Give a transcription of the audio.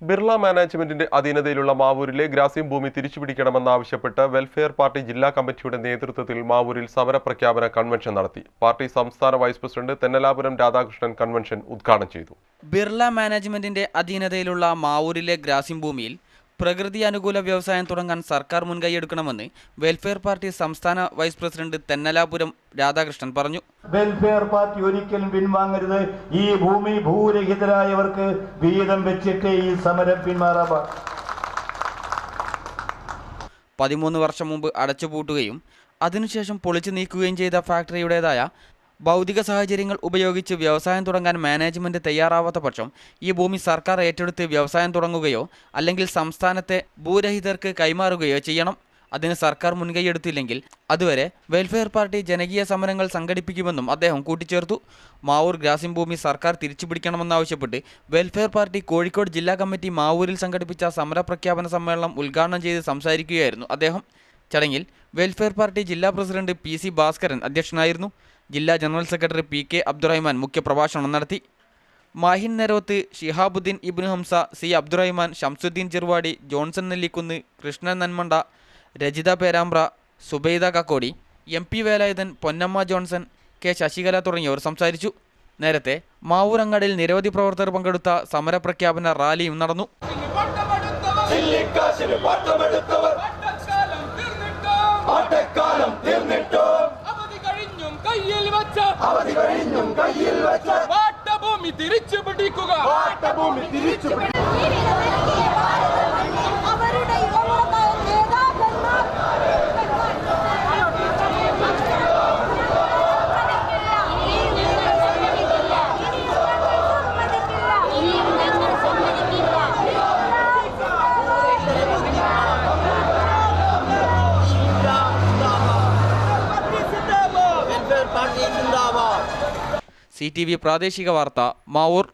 ബിർള മാനേജ്മെന്റിന്റെ അധീനതയിലുള്ള മാവൂരിലെ ഗ്രാസ്യം ഭൂമി തിരിച്ചുപിടിക്കണമെന്നാവശ്യപ്പെട്ട് welfare party ജില്ലാ കമ്മിറ്റിയുടെ നേതൃത്വത്തിൽ മാവൂരിൽ സമരപ്രഖ്യാപന കൺവെൻഷൻ നടത്തി. പാർട്ടി സംസ്ഥാന vice president Thennalapuram Radhakrishnan convention ഉദ്ഘാടനം ചെയ്തു. ബിർള മാനേജ്മെന്റിന്റെ അധീനതയിലുള്ള മാവൂരിലെ ഗ്രാസ്യം ഭൂമിയിൽ പ്രകൃതി അനുകൂല വ്യവസായം തുടങ്ങാൻ സർക്കാർ മുൻകൈയെടുക്കണമെന്ന് വെൽഫെയർ പാർട്ടി സംസ്ഥാന വൈസ് പ്രസിഡന്റ് തെന്നലാപുരം രാധാകൃഷ്ണൻ പറഞ്ഞു. വെൽഫെയർ പാർട്ടി ഒരിക്കലും പിൻവാങ്ങരുത്. ഈ ഭൂമി ഭൂരഹിതരായവർക്ക് വീതം വെച്ചിട്ട് ഈ സമരം പിന്മാറാ പതിമൂന്ന് വർഷം മുമ്പ് അടച്ചുപൂട്ടുകയും അതിനുശേഷം പൊളിച്ചു നീക്കുകയും ചെയ്ത ഫാക്ടറിയുടേതായ ഭൗതിക സാഹചര്യങ്ങൾ ഉപയോഗിച്ച് വ്യവസായം തുടങ്ങാൻ മാനേജ്മെന്റ് തയ്യാറാവാത്ത പക്ഷം ഈ ഭൂമി സർക്കാർ ഏറ്റെടുത്ത് വ്യവസായം തുടങ്ങുകയോ അല്ലെങ്കിൽ സംസ്ഥാനത്തെ ഭൂരഹിതർക്ക് കൈമാറുകയോ ചെയ്യണം. അതിന് സർക്കാർ മുൻകൈയെടുത്തില്ലെങ്കിൽ അതുവരെ വെൽഫെയർ പാർട്ടി ജനകീയ സമരങ്ങൾ സംഘടിപ്പിക്കുമെന്നും അദ്ദേഹം കൂട്ടിച്ചേർത്തു. മാവൂർ ഗ്രാസിം ഭൂമി സർക്കാർ തിരിച്ചുപിടിക്കണമെന്നാവശ്യപ്പെട്ട് വെൽഫെയർ പാർട്ടി കോഴിക്കോട് ജില്ലാ കമ്മിറ്റി മാവൂരിൽ സംഘടിപ്പിച്ച സമരപ്രഖ്യാപന സമ്മേളനം ഉദ്ഘാടനം ചെയ്ത് സംസാരിക്കുകയായിരുന്നു അദ്ദേഹം. ചടങ്ങിൽ വെൽഫെയർ പാർട്ടി ജില്ലാ പ്രസിഡന്റ് പി സി ഭാസ്കരൻ അധ്യക്ഷനായിരുന്നു. ജില്ലാ general secretary P K Abdurahman മുഖ്യപ്രഭാഷണം നടത്തി. Mahin Neroth Shihabuddin Ibnu Hamsa C Abdurahman Shamsuddin Cheruvadi Johnson Nellikkunnu Krishnan Nanmanda Rajitha Perambra Subaida Kakkodi M P Velayudhan Ponnamma Johnson K Sasikala തുടങ്ങിയവർ സംസാരിച്ചു. നേരത്തെ മാവൂരങ്ങാടിൽ നിരവധി പ്രവർത്തകർ പങ്കെടുത്ത സമരപ്രഖ്യാപന റാലിയും നടന്നു. വെച്ച അവധി കഴിഞ്ഞും കയ്യിൽ വെച്ച പാട്ടഭൂമി തിരിച്ചു പിടിക്കുക പാട്ടഭൂമി തിരിച്ചു അവരുടെ സി പ്രാദേശിക വാർത്ത മാവൂർ